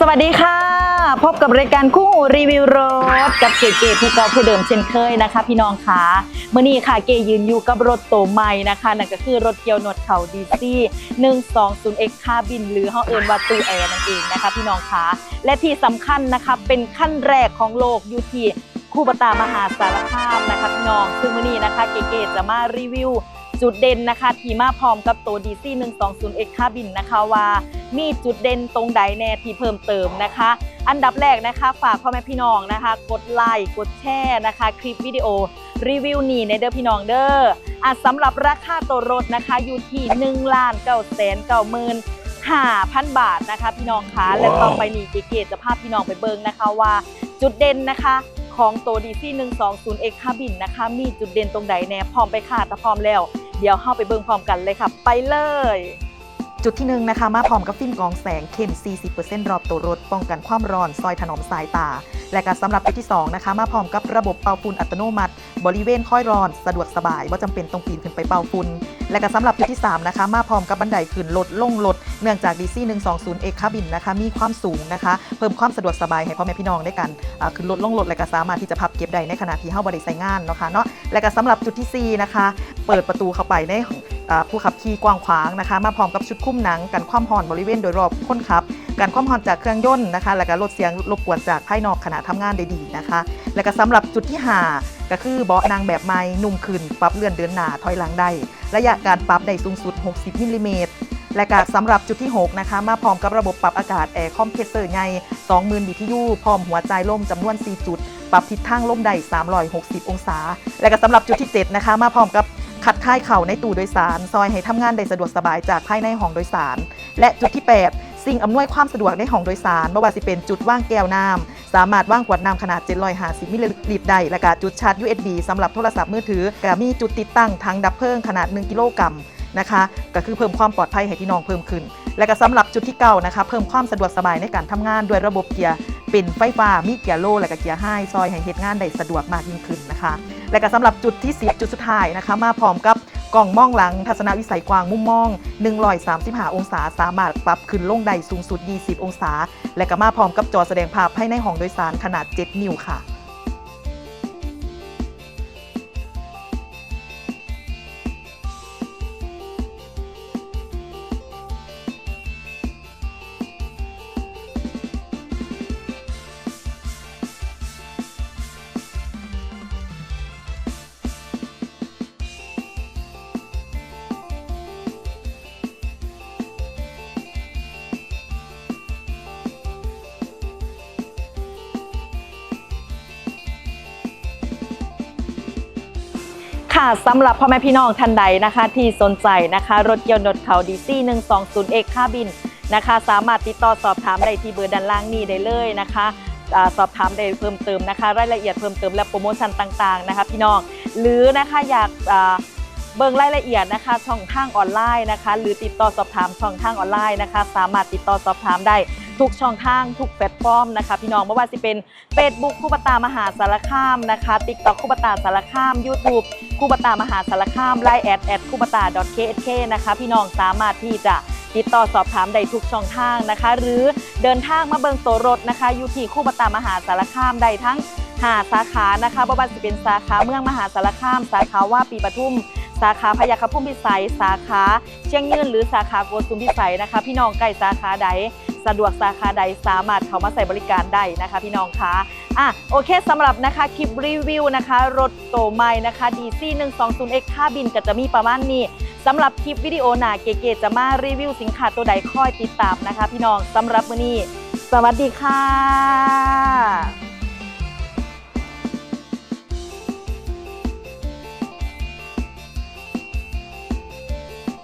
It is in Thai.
สวัสดีค่ะ พบกับรายการคู่หูรีวิวรถ กับเก๋เก๋ผู้เก่าผู้เดิมเช่นเคยนะคะ พี่น้องคะเมื่อนี้ค่ะเก๋ยืนอยู่กับรถโตใหม่นะคะนั่นก็คือรถเกียวหนวดเขาดีซี่120 X คาบิน หรือเฮาเอินว่าตูแอร์นั่นเองนะคะพี่น้องคะและที่สำคัญนะคะเป็นขั้นแรกของโลกอยู่ที่คูบตามหาสารคามนะคะพี่น้องซึ่งมื่อนี้นะคะเก๋ๆจะมารีวิว จุดเด่นนะคะ ที่มาพร้อมกับตัว DC 120 X คาบินนะคะว่า มีจุดเด่นตรงใดแน่ที่เพิ่มเติมนะคะ อันดับแรกนะคะฝากพ่อแม่พี่น้องนะคะ กดไลค์กดแชร์นะคะ คลิปวิดีโอรีวิวนี้ในเด้อพี่น้องเด้ออะสำหรับราคาตัวรถนะคะอยู่ที่1ล้าน9แสน9หมื่น5,000 บาทนะคะพี่น้องคะและต่อไปนี้เก๋ๆจะพาพี่น้องไปเบิ่งนะคะว่า จุดเด่นนะคะ ของตัว DC 120 X คาบินนะคะ มีจุดเด่นตรงใดแน่พร้อมไปค่ะถ้าพร้อมแล้ว เดี๋ยวเข้าไปเบิ่งพร้อมกันเลยค่ะ ไปเลย จุดที่หนึ่งนะคะ มาพร้อมกับฟิล์มกองแสงเข้ม 40%รอบตัวรถ ป้องกันความร้อน ซอยถนอมสายตา และการสำหรับจุดที่2นะคะ มาพร้อมกับระบบเป่าฝุ่นอัตโนมัติ บริเวณค่อยร้อน สะดวกสบายว่าจำเป็นต้องปีนขึ้นไปเป่าฝุ่นและก็สำหรับจุดที่ 3 นะคะ มาพร้อมกับบันไดขึ้นลดลงลด เนื่องจาก DC 120 X คาบินนะคะ มีความสูงนะคะ เพิ่มความสะดวกสบายให้พ่อแม่พี่น้องได้กันขึ้นลดลงลด และก็สามารถที่จะพับเก็บได้ในขณะที่เฮาบ่ได้ใช้งานเนาะค่ะเนาะและก็สำหรับจุดทีสี่4 นะคะ เปิดประตูเข้าไปในผู้ขับขี่กว้างขวางนะคะ มาพร้อมกับชุดคุ้มหนังกันความหอนบริเวณโดยรอบคนขับการความหอนจากเครื่องยนต์นะคะ และก็ลดเสียงรบกวนจากภายนอกขณะทำงานได้ดีนะคะ และก็สำหรับจุดที่ 5 ก็คือเบาะนางแบบใหม่นุ่มขึ้นปรับเลื่อนเดินหน้าถอยหลังได้ระยะการปรับได้สูงสุด 60มิลลิเมตรและก็สำหรับจุดที่ 6 นะคะ มาพร้อมกับระบบปรับอากาศแอร์คอมเพรสเซอร์ใหญ่20,000 BTU พร้อมหัวใจลมจำนวน 4 จุด ปรับทิศทางลมได้ 360 องศา และก็สำหรับจุดที่ 7 นะคะ มาพร้อมกับ คัดค่ายเข่าในตู้โดยสาร ซอยให้ทำงานได้สะดวกสบายจากภายในห้องโดยสาร และจุดที่ 8 สิ่งอำนวยความสะดวกในห้องโดยสารไม่ว่าสิเป็นจุดว่างแก้วน้ำสามารถว่างขวดน้ำขนาด 750มิลลิลิตรได้และก็จุดชาร์จ USB สำหรับโทรศัพท์มือถือก็มีจุดติดตั้งทั้งดับเพลิงขนาด 1 กิโลกรัมนะคะก็คือเพิ่มความปลอดภัยให้พี่น้องเพิ่มขึ้น และก็สำหรับจุดที่เก้านะคะ เพิ่มความสะดวกสบายในการทำงานด้วยระบบเกียร์เป็นไฟฟ้ามีเกียร์โลและก็เกียร์ไฮซอยให้เฮ็ดงานได้สะดวกมากยิ่งขึ้นนะคะ และก็สำหรับจุดที่10จุดสุดท้ายนะคะ มาพร้อมกับกล่องมองหลังทัศนวิสัยกว้างมุมมอง 135 องศา สามารถปรับขึ้นลงได้สูงสุด 20 องศา และก็มาพร้อมกับจอแสดงภาพให้ในห้องโดยสารขนาด 7 นิ้วค่ะ ค่ะสำหรับพ่อแม่พี่น้องท่านใดนะคะ ที่สนใจนะคะ รถยนต์รถเขาดีซี่120 X ค่าบินนะคะ สามารถติดต่อสอบถามได้ที่เบอร์ด้านล่างนี้ได้เลยนะคะสอบถามได้เพิ่มเติมนะคะ รายละเอียดเพิ่มเติมและโปรโมชั่นต่างๆนะคะ พี่น้องหรือนะคะอยากเบิ่งรายละเอียดนะคะช่องทางออนไลน์นะคะ หรือติดต่อสอบถามช่องทางออนไลน์นะคะ สามารถติดต่อสอบถามได้ ทุกช่องทางทุกแพลตฟอร์มนะคะ พี่น้องไม่ว่าจะเป็น Facebook คูปตามหาสารคามนะคะ TikTok คูปตาสารคาม YouTube คูปตามหาสารคามไลน์แอดแอดคูปตา .ksk นะคะพี่น้องสามารถที่จะติดต่อสอบถามได้ทุกช่องทางนะคะ หรือเดินทางมาเบิงโตรถนะคะอยู่ที่คูปตามหาสารคามได้ทั้ง5สาขานะคะบ่ว่าจะเป็นสาขาเมืองมหาสารคาม สาขาว่าปีปทุม สาขาพยาคฆพุ่มพิสัย สาขาเชียงยืนหรือสาขาโกสุมพิสัยนะคะ พี่น้องใกล้สาขาใดสะดวกสาขาใดสามารถเข้ามาใส่บริการได้นะคะพี่น้องคะอะโอเคสำหรับนะคะคลิปรีวิวนะคะ รถโตใหม่นะคะ DC 120 X ค่าบินก็จะมีประมาณนี้สำหรับคลิปวิดีโอหนาเก๋ๆจะมารีวิวสินค้าตัวใดค่อยติดตามนะคะ พี่น้องสำหรับมื้อนี้ สวัสดีค่ะ